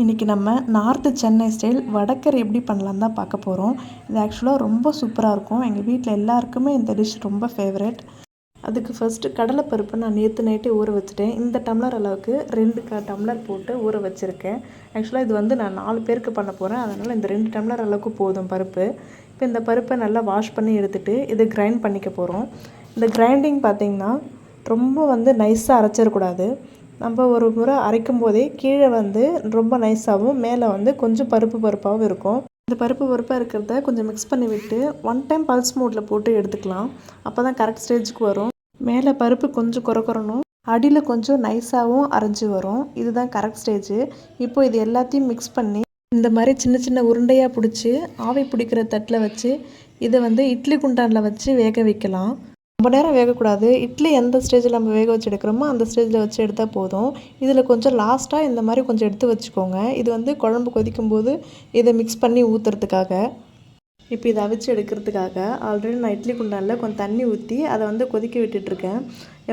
இன்றைக்கி நம்ம north Chennai style வடக்கரை எப்படி பண்ணலான்னு தான் பார்க்க போகிறோம் இது ஆக்சுவலாக ரொம்ப சூப்பராக இருக்கும். எங்கள் வீட்டில் எல்லாருக்குமே இந்த டிஷ் ரொம்ப ஃபேவரட் அதுக்கு ஃபஸ்ட்டு கடலைப்பருப்பு நான் நேற்று நைட்டே ஊற வச்சுட்டேன். இந்த டம்ளர் அளவுக்கு ரெண்டு க டம்ளர் போட்டு ஊற வச்சுருக்கேன். ஆக்சுவலாக இது வந்து நான் நாலு பேருக்கு பண்ண போகிறேன் அதனால் இந்த ரெண்டு டம்ளர் அளவுக்கு போதும் பருப்பு. இப்போ இந்த பருப்பை நல்லா வாஷ் பண்ணி எடுத்துகிட்டு இதை கிரைண்ட் பண்ணிக்க போகிறோம் இந்த கிரைண்டிங் பார்த்திங்கன்னா ரொம்ப வந்து நைஸாக அரைச்சிடக்கூடாது நம்ம ஒரு முறை அரைக்கும் போதே கீழே வந்து ரொம்ப நைஸாகவும் மேலே வந்து கொஞ்சம் பருப்பு பருப்பாகவும் இருக்கும். இந்த பருப்பு பருப்பாக இருக்கிறத கொஞ்சம் மிக்ஸ் பண்ணி விட்டு ஒன் டைம் பல்ஸ் மோட்டில் போட்டு எடுத்துக்கலாம். அப்போ தான் கரெக்ட் ஸ்டேஜுக்கு வரும். மேலே பருப்பு கொஞ்சம் குறக்குறணும் அடியில் கொஞ்சம் நைஸாகவும் அரைஞ்சி வரும். இதுதான் கரெக்ட் ஸ்டேஜு இப்போ இது எல்லாத்தையும் மிக்ஸ் பண்ணி இந்த மாதிரி சின்ன சின்ன உருண்டையாக பிடிச்சி ஆவி பிடிக்கிற தட்டில் வச்சு இதை வந்து இட்லி குண்டானில் வச்சு வேக வைக்கலாம். ரொம்ப நேரம் வேகக்கூடாது. இட்லி எந்த ஸ்டேஜில் நம்ம வேக வச்சு எடுக்கிறோமோ அந்த ஸ்டேஜில் வச்சு எடுத்தால் போதும். இதில் கொஞ்சம் லாஸ்ட்டாக இந்த மாதிரி கொஞ்சம் எடுத்து வச்சுக்கோங்க. இது வந்து குழம்பு கொதிக்கும் போது இதை மிக்ஸ் பண்ணி ஊற்றுறதுக்காக இப்போ இதை அவிச்சு எடுக்கிறதுக்காக ஆல்ரெடி நான் இட்லி குண்டானில் கொஞ்சம் தண்ணி ஊற்றி அதை வந்து கொதிக்க விட்டுட்ருக்கேன்.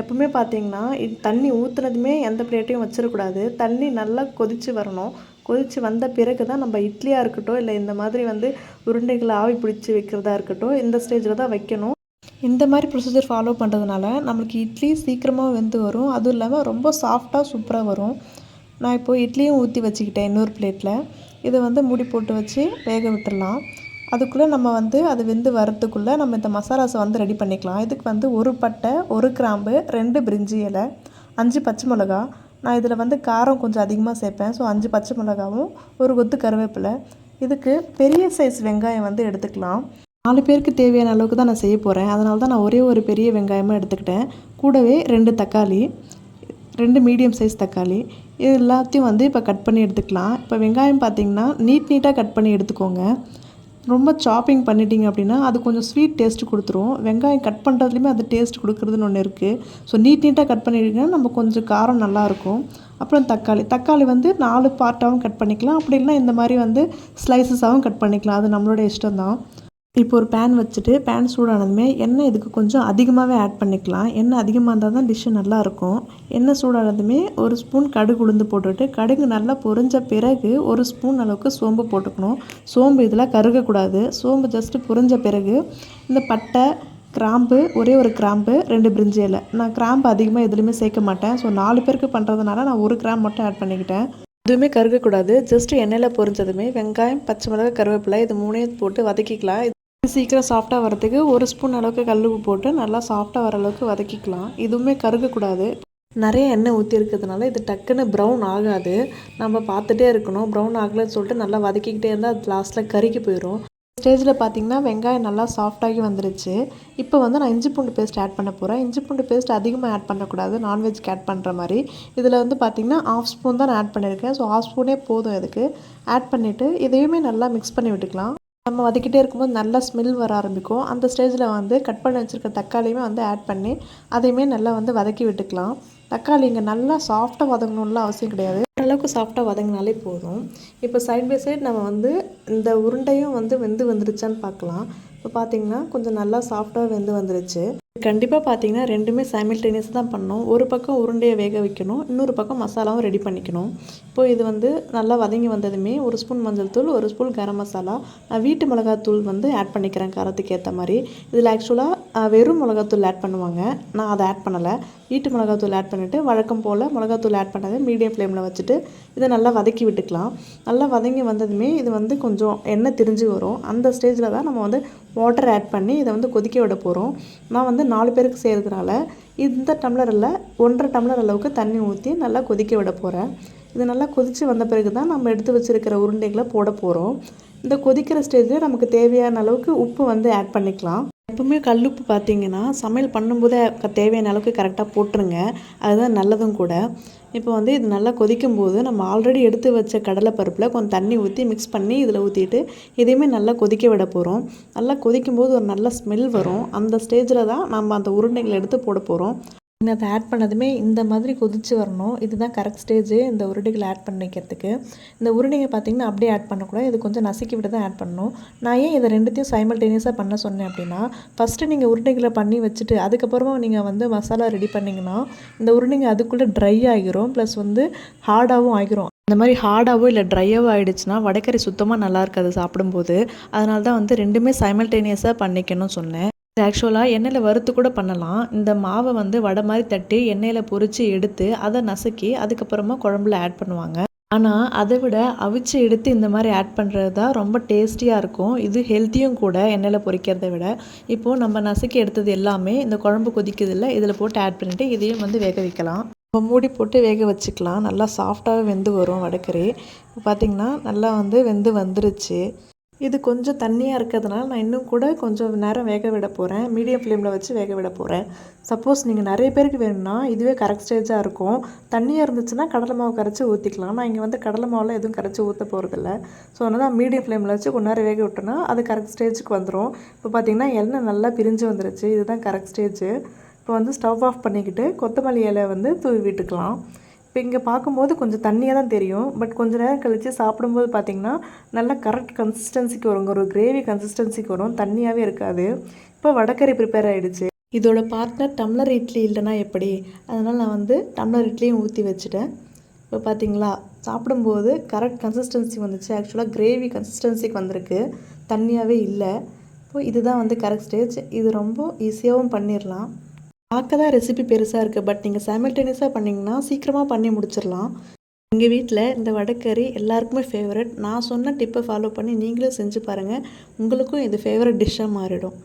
எப்பவுமே பார்த்தீங்கன்னா தண்ணி ஊற்றுனதுமே எந்த பிளேட்டையும் வச்சிடக்கூடாது தண்ணி நல்லா கொதித்து வரணும். கொதித்து வந்த பிறகு தான் நம்ம இட்லியாக இருக்கட்டும் இல்லை இந்த மாதிரி வந்து உருண்டைகளை ஆவி பிடிச்சி வைக்கிறதா இருக்கட்டும் இந்த ஸ்டேஜில் தான் வைக்கணும். இந்த மாதிரி ப்ரொசீஜர் ஃபாலோ பண்ணுறதுனால நம்மளுக்கு இட்லி சீக்கிரமாக வெந்து வரும். அதுவும் இல்லாமல் ரொம்ப சாஃப்டாக சூப்பராக வரும். நான் இப்போது இட்லியும் ஊற்றி வச்சுக்கிட்டேன் இன்னொரு பிளேட்டில் இதை வந்து மூடி போட்டு வச்சு வேக விட்டுடலாம் அதுக்குள்ளே நம்ம வந்து அது வெந்து வரத்துக்குள்ளே நம்ம இந்த மசாலாஸை வந்து ரெடி பண்ணிக்கலாம். இதுக்கு வந்து ஒரு பட்டை ஒரு கிராம்பு ரெண்டு பிரிஞ்சி இலை அஞ்சு பச்சை மிளகா. நான் இதில் வந்து காரம் கொஞ்சம் அதிகமாக சேர்ப்பேன். ஸோ அஞ்சு பச்சை மிளகாவும் ஒரு கொத்து கருவேப்பிலை. இதுக்கு பெரிய சைஸ் வெங்காயம் வந்து எடுத்துக்கலாம். நாலு பேருக்கு தேவையான அளவுக்கு தான் நான் செய்ய போகிறேன் அதனால தான் நான் ஒரே ஒரு பெரிய வெங்காயமாக எடுத்துக்கிட்டேன். கூடவே ரெண்டு தக்காளி ரெண்டு மீடியம் சைஸ் தக்காளி. இது எல்லாத்தையும் வந்து இப்போ கட் பண்ணி எடுத்துக்கலாம். இப்போ வெங்காயம் பார்த்திங்கன்னா நீட் நீட்டாக கட் பண்ணி எடுத்துக்கோங்க. ரொம்ப சாப்பிங் பண்ணிட்டீங்க அப்படின்னா அது கொஞ்சம் ஸ்வீட் டேஸ்ட் கொடுத்துரும். வெங்காயம் கட் பண்ணுறதுலையுமே அது டேஸ்ட் கொடுக்குறதுன்னு ஒன்று இருக்குது ஸோ நீட் நீட்டாக கட் பண்ணிட்டீங்கன்னா நம்ம கொஞ்சம் காரம் நல்லாயிருக்கும் அப்புறம் தக்காளி. தக்காளி வந்து நாலு பார்ட்டாகவும் கட் பண்ணிக்கலாம். அப்படி இல்லைனா இந்த மாதிரி வந்து ஸ்லைசஸாகவும் கட் பண்ணிக்கலாம். அது நம்மளோட இஷ்டம் தான் இப்போ ஒரு பேன் வச்சுட்டு பேன் சூடானதுமே எண்ணெய் இதுக்கு கொஞ்சம் அதிகமாகவே ஆட் பண்ணிக்கலாம். எண்ணெய் அதிகமாக இருந்தால் தான் டிஷ்ஷு நல்லாயிருக்கும் எண்ணெய் சூடானதுமே ஒரு ஸ்பூன் கடுகு உளுந்து போட்டுட்டு கடுகு நல்லா பொரிஞ்ச பிறகு ஒரு ஸ்பூன் அளவுக்கு சோம்பு போட்டுக்கணும். சோம்பு இதில் கருகக்கூடாது. சோம்பு ஜஸ்ட்டு பொரிஞ்ச பிறகு இந்த பட்டை கிராம்பு ஒரே ஒரு கிராம்பு ரெண்டு பிரிஞ்சி இலை. நான் கிராம்பு அதிகமாக எதுலேயுமே சேர்க்க மாட்டேன். ஸோ நாலு பேருக்கு பண்ணுறதுனால நான் ஒரு கிராம் மட்டும் ஆட் பண்ணிக்கிட்டேன். எதுவுமே கருகக்கூடாது. ஜஸ்ட்டு எண்ணெயில் பொரிஞ்சதுமே வெங்காயம் பச்சை மிளகாய் கருவேப்பிலை இது மூணையும் போட்டு வதக்கிக்கலாம். சீக்கிரம் சாஃப்டாக வரதுக்கு ஒரு ஸ்பூன் அளவுக்கு கல் உப்பு போட்டு நல்லா சாஃப்டாக வர அளவுக்கு வதக்கிக்கலாம். இதுவுமே கருகக்கூடாது. நிறைய எண்ணெய் ஊற்றி இருக்கிறதுனால இது டக்குன்னு ப்ரௌன் ஆகாது. நம்ம பார்த்துட்டே இருக்கணும். ப்ரௌன் ஆகலைன்னு சொல்லிட்டு நல்லா வதக்கிக்கிட்டே இருந்தால் அது லாஸ்ட்டில் கருகி போயிடும் ஸ்டேஜில் பார்த்தீங்கன்னா வெங்காயம் நல்லா சாஃப்டாகி வந்துருச்சு. இப்போ வந்து நான் இஞ்சி பூண்டு பேஸ்ட் ஆட் பண்ண போகிறேன் இஞ்சி பூண்டு பேஸ்ட் அதிகமாக ஆட் பண்ணக்கூடாது. நான்வெஜ்க்கு ஆட் பண்ணுற மாதிரி. இதில் வந்து பார்த்திங்கன்னா ஆஃப் ஸ்பூன் தான் நான் ஆட் பண்ணியிருக்கேன். ஸோ ஆஃப் ஸ்பூனே போதும் இதுக்கு. ஆட் பண்ணிவிட்டு இதையுமே நல்லா மிக்ஸ் பண்ணி விட்டுக்கலாம். நம்ம வதக்கிட்டே இருக்கும்போது நல்லா ஸ்மெல் வர ஆரம்பிக்கும். அந்த ஸ்டேஜில் வந்து கட் பண்ணி வச்சுருக்க தக்காளியுமே வந்து ஆட் பண்ணி அதையுமே நல்லா வந்து வதக்கி விட்டுக்கலாம். தக்காளி இங்கே நல்லா சாஃப்டாக வதங்கணும்லாம் அவசியம் கிடையாது. ஓரளவுக்கு சாஃப்டாக வதங்கினாலே போதும். இப்போ சைட் பை சைடு நம்ம வந்து இந்த உருண்டையும் வந்து வெந்து வந்துருச்சான்னு பார்க்கலாம். இப்போ பார்த்தீங்கன்னா கொஞ்சம் நல்லா சாஃப்டாக வெந்து வந்துருச்சு. கண்டிப்பாக பார்த்தீங்கன்னா ரெண்டுமே சைமில்டேனியஸ் தான் பண்ணணும். ஒரு பக்கம் உருண்டையை வேக வைக்கணும். இன்னொரு பக்கம் மசாலாவும் ரெடி பண்ணிக்கணும். இப்போது இது வந்து நல்லா வதங்கி வந்ததுமே ஒரு ஸ்பூன் மஞ்சள் தூள் ஒரு ஸ்பூன் கரம் மசாலா. நான் வீட்டு மிளகாத்தூள் வந்து ஆட் பண்ணிக்கிறேன் காரத்துக்கு ஏற்ற மாதிரி. இதில் ஆக்சுவலாக வெறும் மிளகாத்தூள் ஆட் பண்ணுவாங்க. நான் அதை ஆட் பண்ணலை. வீட்டு மிளகாத்தூள் ஆட் பண்ணிவிட்டு வழக்கம் போல் மிளகாத்தூள் ஆட் பண்ணதை மீடியம் ஃப்ளேமில் வச்சுட்டு இதை நல்லா வதக்கி விட்டுக்கலாம். நல்லா வதங்கி வந்ததுமே இது வந்து கொஞ்சம் எண்ணெய் திரிஞ்சு வரும். அந்த ஸ்டேஜில் தான் நம்ம வந்து வாட்டர் ஆட் பண்ணி இதை வந்து கொதிக்க விட போகிறோம் நான் வந்து நாலு பேருக்கு செய்கிறதுனால இந்த டம்ளரில் ஒன்றரை டம்ளர் அளவுக்கு தண்ணி ஊற்றி நல்லா கொதிக்க விட போகிறேன் இது நல்லா கொதித்து வந்த பிறகு தான் நம்ம எடுத்து வச்சுருக்கிற உருண்டைகளை போட போகிறோம் இந்த கொதிக்கிற ஸ்டேஜில் நமக்கு தேவையான அளவுக்கு உப்பு வந்து ஆட் பண்ணிக்கலாம். எப்பவுமே கல்லுப்பு பார்த்தீங்கன்னா சமையல் பண்ணும்போதே தேவையான அளவுக்கு கரெக்டாக போட்டுருங்க. அதுதான் நல்லதும் கூட. இப்போ வந்து இது நல்லா கொதிக்கும் போது நம்ம ஆல்ரெடி எடுத்து வச்ச கடலைப்பருப்பில் கொஞ்சம் தண்ணி ஊற்றி மிக்ஸ் பண்ணி இதில் ஊற்றிட்டு இதையுமே நல்லா கொதிக்க விட போகிறோம் நல்லா கொதிக்கும் போது ஒரு நல்ல ஸ்மெல் வரும். அந்த ஸ்டேஜில் தான் நம்ம அந்த உருண்டைகளை எடுத்து போட போகிறோம் அதை ஆட் பண்ணதுமே இந்த மாதிரி கொதிச்சு வரணும். இதுதான் கரெக்ட் ஸ்டேஜு இந்த உருண்டைகளை ஆட் பண்ணிக்கிறதுக்கு இந்த உருண்டைங்க பார்த்திங்கன்னா அப்படியே ஆட் பண்ணக்கூடாது. இது கொஞ்சம் நசுக்கி விட்டு தான் ஆட் பண்ணணும். நான் ஏன் இதை ரெண்டுத்தையும் சைமல்டேனியஸாக பண்ண சொன்னேன் அப்படின்னா ஃபஸ்ட்டு நீங்கள் உருண்டைகளை பண்ணி வச்சுட்டு அதுக்கப்புறமா நீங்கள் வந்து மசாலா ரெடி பண்ணிங்கன்னா இந்த உருண்டைங்க அதுக்குள்ளே ட்ரை ஆகிரும். ப்ளஸ் வந்து ஹார்டாகவும் ஆகிரும். இந்த மாதிரி ஹார்டாவோ இல்லை ட்ரையாவோ ஆகிடுச்சுன்னா வடைக்கறி சுத்தமாக நல்லா இருக்காது சாப்பிடும்போது. அதனால தான் வந்து ரெண்டுமே சைமல்டேனியஸாக பண்ணிக்கணும்னு சொன்னேன். ஆக்சுவலாக எண்ணெயில் வறுத்து கூட பண்ணலாம். இந்த மாவை வந்து வடை மாதிரி தட்டி எண்ணெயில் பொரித்து எடுத்து அதை நசுக்கி அதுக்கப்புறமா குழம்புல ஆட் பண்ணுவாங்க. ஆனால் அதை விட அவிச்சு எடுத்து இந்த மாதிரி ஆட் பண்ணுறது தான் ரொம்ப டேஸ்டியாக இருக்கும். இது ஹெல்த்தியும் கூட எண்ணெயில் பொரிக்கிறதை விட. இப்போது நம்ம நசுக்கி எடுத்தது எல்லாமே இந்த குழம்பு கொதிக்குதில்ல இதில் போட்டு ஆட் பண்ணிவிட்டு இதையும் வந்து வேக வைக்கலாம். நம்ம மூடி போட்டு வேக வச்சுக்கலாம். நல்லா சாஃப்டாகவே வெந்து வரும் வடக்கறி இப்போ பார்த்திங்கன்னா நல்லா வந்து வெந்து வந்துருச்சு. இது கொஞ்சம் தண்ணியாக இருக்கிறதுனால நான் இன்னும் கூட கொஞ்சம் நேரம் வேக விட போகிறேன் மீடியம் ஃப்ளேமில் வச்சு வேக விட போகிறேன் சப்போஸ் நீங்கள் நிறைய பேருக்கு வேணும்னா இதுவே கரெக்ட் ஸ்டேஜாக இருக்கும். தண்ணியாக இருந்துச்சுன்னா கடலை மாவு கரைச்சி ஊற்றிக்கலாம் நான் இங்கே வந்து கடலை மாவில் எதுவும் கரைச்சி ஊற்ற போகிறதில்ல ஸோ அதனால் மீடியம் ஃப்ளேமில் வச்சு கொஞ்ச நேரம் வேக விட்டோன்னா அது கரெக்ட் ஸ்டேஜுக்கு வந்துடும் இப்போ பார்த்திங்கன்னா எண்ணெய் நல்லா பிரிஞ்சு வந்துருச்சு. இதுதான் கரெக்ட் ஸ்டேஜு. இப்போ வந்து ஸ்டவ் ஆஃப் பண்ணிக்கிட்டு கொத்தமல்லி இலை வந்து தூவி விட்டுக்கலாம். இப்போ இங்கே பார்க்கும்போது கொஞ்சம் தண்ணியாக தான் தெரியும். பட் கொஞ்ச நேரம் கழித்து சாப்பிடும்போது பார்த்திங்கன்னா நல்லா கரெக்ட் கன்சிஸ்டன்சிக்கு வருங்க. ஒரு கிரேவி கன்சிஸ்டன்சிக்கு வரும். தண்ணியாகவே இருக்காது. இப்போ வடக்கறி ப்ரிப்பேர் ஆகிடுச்சு இதோட பார்ட்னர் டம்ளர் இட்லி இல்லைன்னா எப்படி? அதனால் நான் வந்து டம்ளர் இட்லியும் ஊற்றி வச்சுட்டேன். இப்போ பார்த்தீங்களா? சாப்பிடும்போது கரெக்ட் கன்சிஸ்டன்சி வந்துச்சு. ஆக்சுவலாக கிரேவி கன்சிஸ்டன்சிக்கு வந்திருக்கு. தண்ணியாகவே இல்லை. இப்போ இதுதான் வந்து கரெக்ட் ஸ்டேஜ் இது ரொம்ப ஈஸியாகவும் பண்ணிடலாம். பார்க்க தான் ரெசிபி பெருசாக இருக்குது பட் நீங்கள் சைமல்டேனியஸாக பண்ணிங்கன்னா சீக்கிரமாக பண்ணி முடிச்சிடலாம். எங்கள் வீட்டில் இந்த வடைக்கறி எல்லாருக்குமே ஃபேவரட் நான் சொன்ன டிப்பை ஃபாலோ பண்ணி நீங்களும் செஞ்சு பாருங்கள் உங்களுக்கும் இது ஃபேவரட் டிஷ்ஷாக மாறிடும்.